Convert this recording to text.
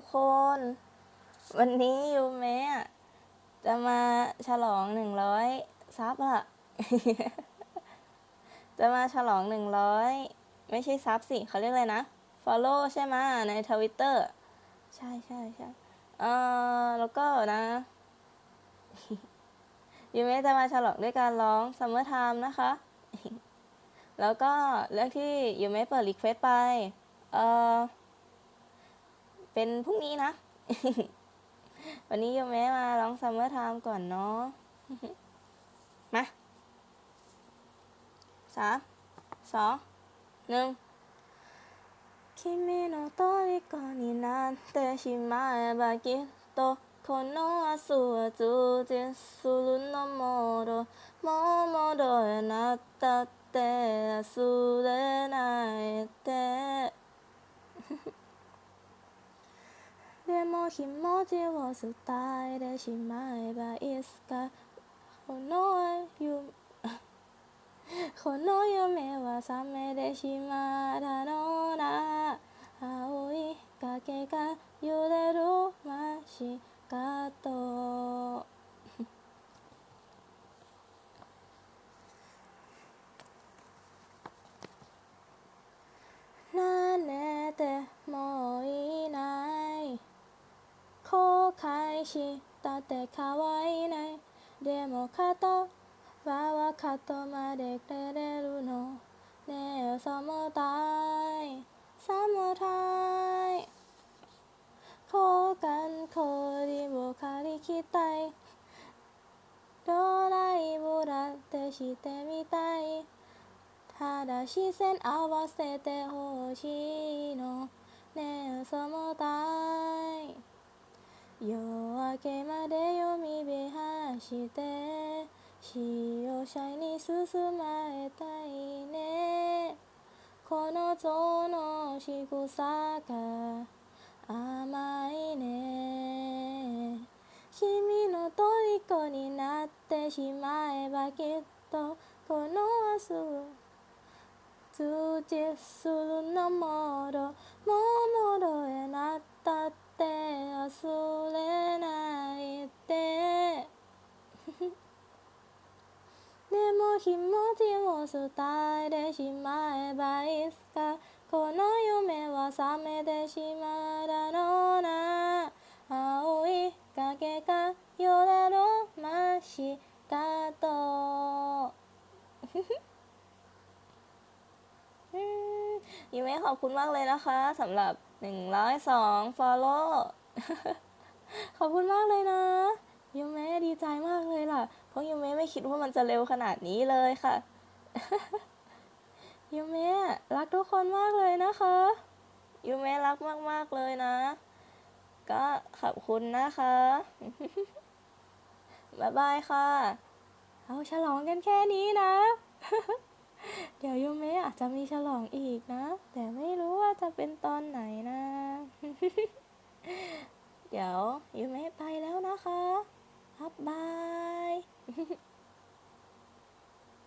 ทุกคน วันนี้ยูเมะจะมาฉลองหนึ่งร้อยซับอะจะมาฉลองหนึ่งร้อยไม่ใช่ซับสิเขาเรียกอะไรนะ follow ใช่ไหมในทวิตเตอร์ใช่ใช่ใช่เออแล้วก็นะยูเมะจะมาฉลองด้วยการร้อง Summer Time นะคะ แล้วก็เรื่องที่ยูเมะเปิดรีเควสไป เออ เป็นพรุ่งนี้นะ วันนี้ยูเมะมาร้อง Summer Time ก่อนเนาะ มาสามสองหนึ่ง君の虜になってしまえばきっとこの明日は充実するのもろもう戻れなったって忘れないで でも気持ちを伝えてしまえばいつかこの夢この夢は覚めてしまったのな。青い崖が揺れる街角慣れてもいない後悔したって可愛いないでも肩輪は肩までくれるの。ねえサムタイ。サムタイ。交換コーディを借りきたい。ドライブだってしてみたい。ただ視線合わせてほしいの。ねえサムタイ。夜明けまで読み火走って潮車に進まえたいね。この象の仕草が甘いね。君の虜になってしまえばきっとこの明日を充実するのもろもう戻れなって気持ちを伝えてしまえばいつかこの夢は覚めてしまったのな青い影が揺れる街角อืมยูเมะขอบคุณมากเลยนะคะสำหรับ 102 follow ขอบคุณมากเลยนะยูเมะดีใจมาก ี เพราะยูเมะไม่คิดว่ามันจะเร็วขนาดนี้เลยค่ะยูเมะรักทุกคนมากเลยนะคะยูเมะรักมากๆเลยนะ ก็ขอบคุณนะคะบ๊ายบายค่ะ เอาฉลองกันแค่นี้นะ เดี๋ยวยูเมะอาจจะมีฉลองอีกนะ แต่ไม่รู้ว่าจะเป็นตอนไหนนะ เดี๋ยวยูเมะไปแล้ว Bye. bye